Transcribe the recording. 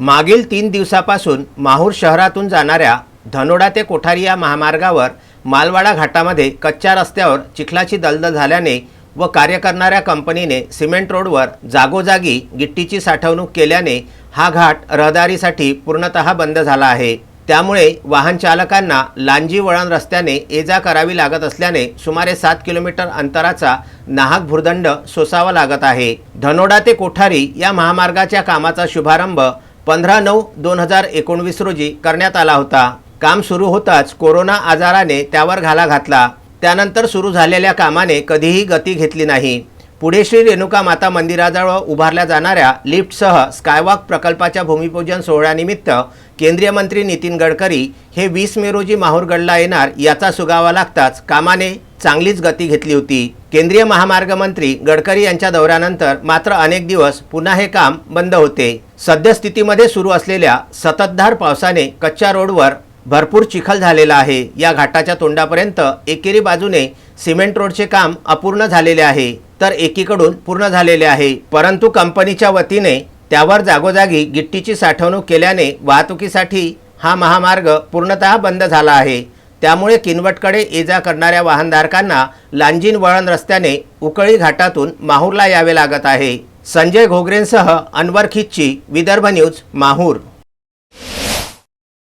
मागील तीन दिवसापासून माहूर शहरातून जाणाऱ्या धनोडा ते कोठारी या महामार्गावर मालवाडा घाटामध्ये कच्च्या रस्त्यावर चिखलाची दलदल झाल्याने व कार्य करणाऱ्या कंपनीने सिमेंट रोडवर जागोजागी गिट्टीची साठवणूक केल्याने हा घाट रहदारीसाठी पूर्णतः बंद झाला आहे. त्यामुळे वाहन चालकांना लांजी वळण रस्त्याने ये जा करावी लागत असल्याने सुमारे सात किलोमीटर अंतराचा नाहक भूर्दंड सोसावा लागत आहे. धनोडा ते कोठारी या महामार्गाच्या कामाचा शुभारंभ पंधरा नऊ दोन हजार एकोणवीस रोजी करण्यात आला होता. काम सुरू होताच कोरोना आजाराने त्यावर घाला घातला. त्यानंतर सुरू झालेल्या कामाने कधीही गती घेतली नाही. पुढे श्री रेणुका माता मंदिराजवळ उभारल्या जाणाऱ्या लिफ्टसह स्कायवॉक प्रकल्पाच्या भूमिपूजन सोहळ्यानिमित्त केंद्रीय मंत्री नितीन गडकरी हे वीस मे रोजी माहूरगडला येणार याचा सुगावा लागताच कामाने चांगलीच गती घेतली होती. केंद्रीय महामार्ग मंत्री गडकरी यांच्या दौऱ्यानंतर मात्र अनेक दिवस पुन्हा हे काम बंद होते. सद्यस्थितीमध्ये सुरू असलेल्या सततधार पावसाने कच्च्या रोडवर भरपूर चिखल झालेला आहे. या घाटाच्या तोंडापर्यंत एकेरी बाजूने सिमेंट रोडचे काम अपूर्ण झालेले आहे. तर एकीकडून पूर्ण झालेले आहे. परंतु कंपनीच्या वतीने त्यावर जागोजागी गिट्टीची साठवणूक केल्याने वाहतुकीसाठी हा महामार्ग पूर्णतः बंद झाला आहे. त्यामुळे किनवटकडे ये जा करणाऱ्या वाहनधारकांना लांजीन वळण रस्त्याने उकळी घाटातून माहूरला यावे लागत आहे. संजय घोगरेंसह अनवर खिच्ची विदर्भ न्यूज माहूर.